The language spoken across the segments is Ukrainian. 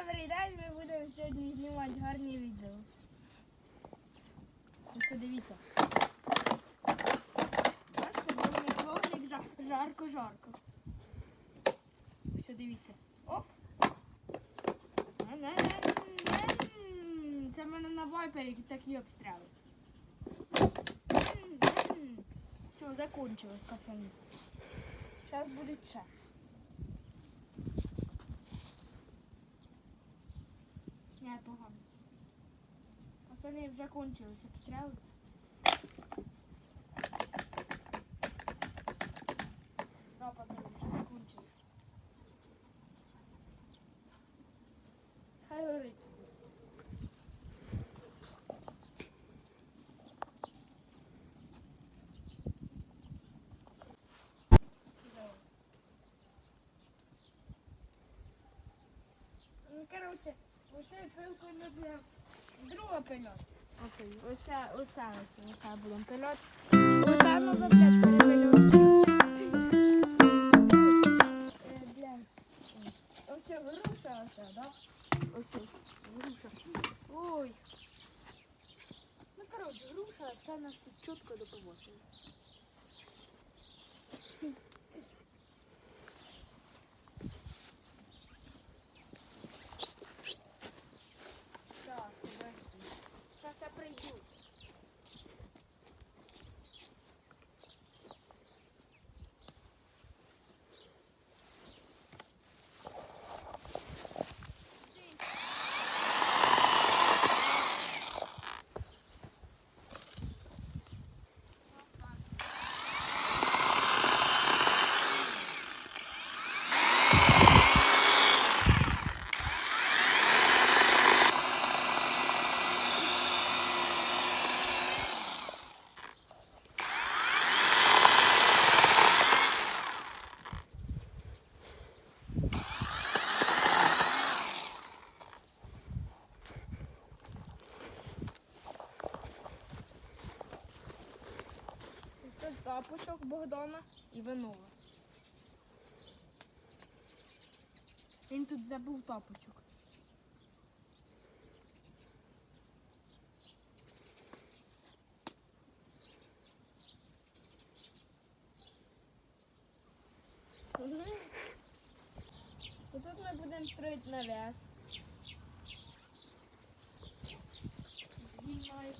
добрий день, ми будемо сьогодні знімати гарні відео. Ось дивіться. Бачите, вогник, вогник, жар- жарко, жарко. Ось дивіться. Оп. Це в мене на вайпері такі обстріли. Все, закончилось, пацани. Зараз буде ще. Не, погано. Пацани вже кончились обстріли. Да, пацани, вже закончились. Хай горить. Ну, коротше, оцею пилкою ми будемо друга пильот. Оцей, оця, оця, оця, будемо пильот. Оця ми опять перепильот. Е, ця груша, оця, да? Ця груша. Ой. Ну, коротше, груша, все нас тут чітко допоможе. Тут тапочок Богдана і винова. Він тут забув тапочок. Мгм. Отут ми будемо строїти навес. З вільної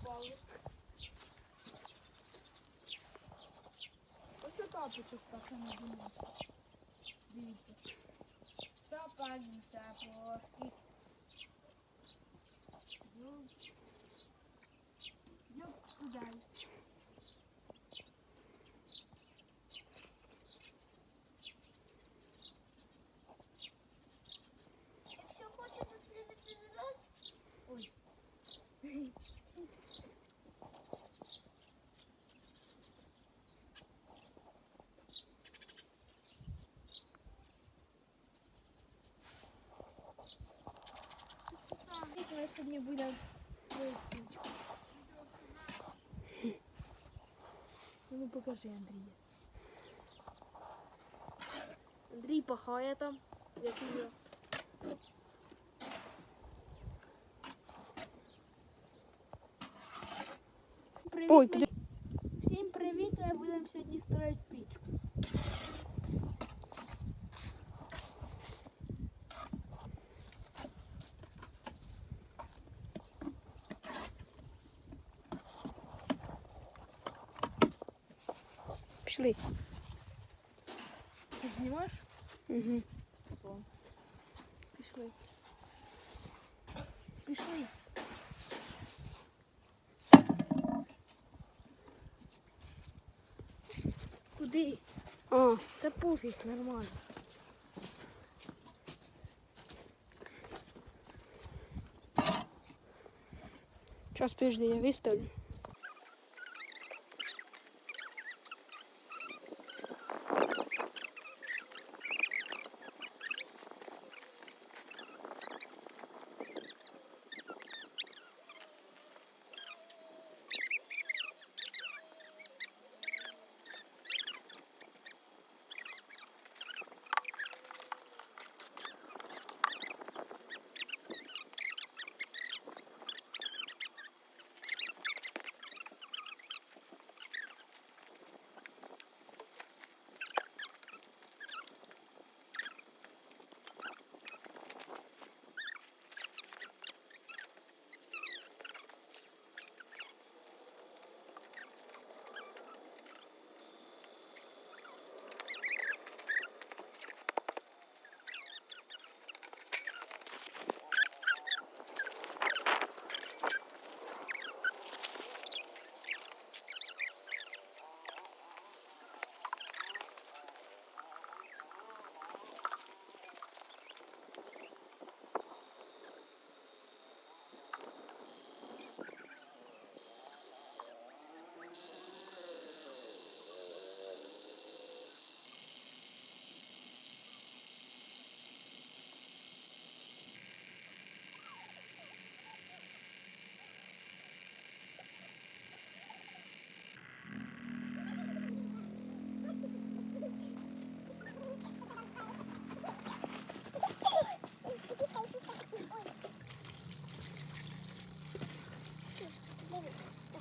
Ось отапочок пацани думаю. Дивіться. Сапаги, сапожки. Йоп, скудай. Якщо хочете слідити за нас, Ой. Ми сьогодні будемо строїти. Ну покажи Андрія. Андрій пахає там, як і я. Привіт, Ой, Всім привіт, ми будемо сьогодні строїти пічку. Пішли. Ти знімаєш? Угу. Пішли. Пішли. Куди? А, Та пофіг, нормально. зараз подожди, я виставлю.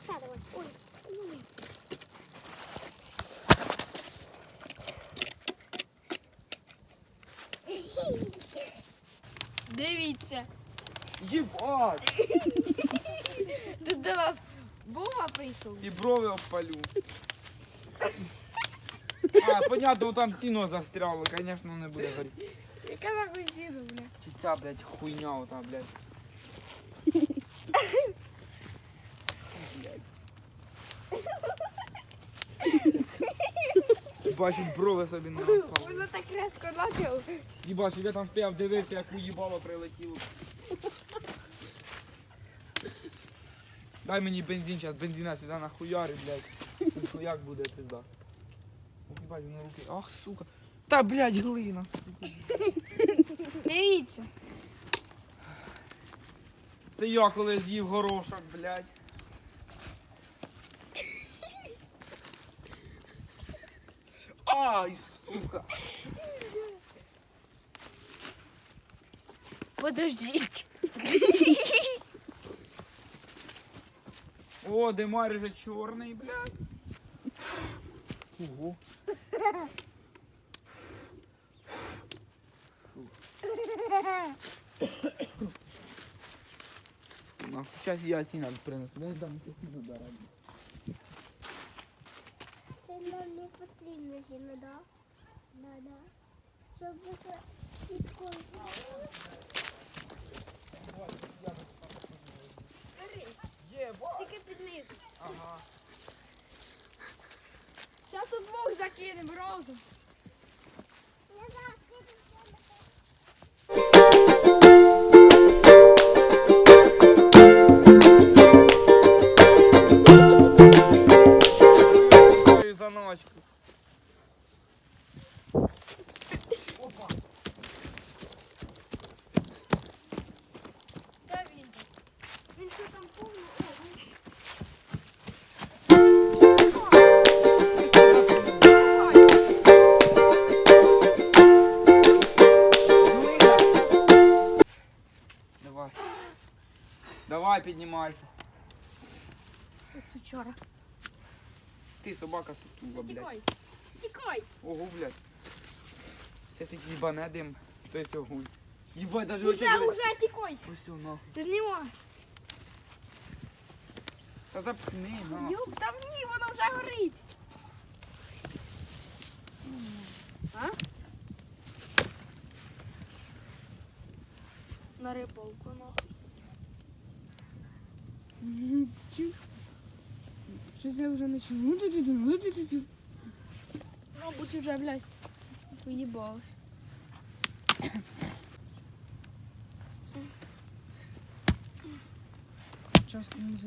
Ой. Ой. Дивіться. Єбать! Тут до нас Бога прийшов. І брови обпалю. А, понятно, там сіно застряло, звісно, не буде горіти. Яка нахуй сіну, бля? Чи ця, блядь, хуйня ота, блядь. Бачить, брови собі не напали. Воно так резко почав. Їбать, я там стояв, дивився, як уїбало прилетіло. Дай мені бензин зараз, бензина сюди нахуярю, блядь. Тут Як буде пизда. Ох, Їбать, на руки. Ах, сука. Та, блядь, глина, сука. Дивіться. Це я коли з'їв горошок, блядь. Ай, сука. Подождіть. О, димарь вже чорний, блядь. Ого. Нахуй, сейчас я ці надо принесу. Дай дам тебе дорогу. Нам не потрібно жінка, да? Да, да. Щоб це ісконно. Єба. Тільки під низу. Ага. Зараз тут двох закинемо разом. Піднімайся. Як сучара. Ти собака сутула, блядь. Тікай. Тікай. Ого, блядь. Сейчас якийсь бане дим. То есть огонь. Ебать, даже Уже, оце, блядь. уже тікай. Ось о, нахуй. Знімай. Та запхни, на. Йоп, там ні, воно вже горить. А? На рибалку, нахуй. Щось я вже не чую. Мабуть, вже, блядь, поїбалось. Часто не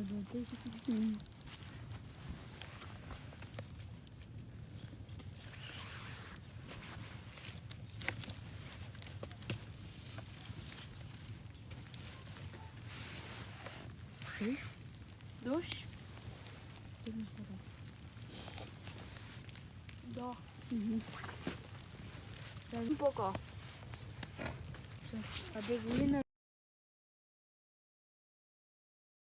задовбати. Дощ? Да. Угу. Пока. А де глина?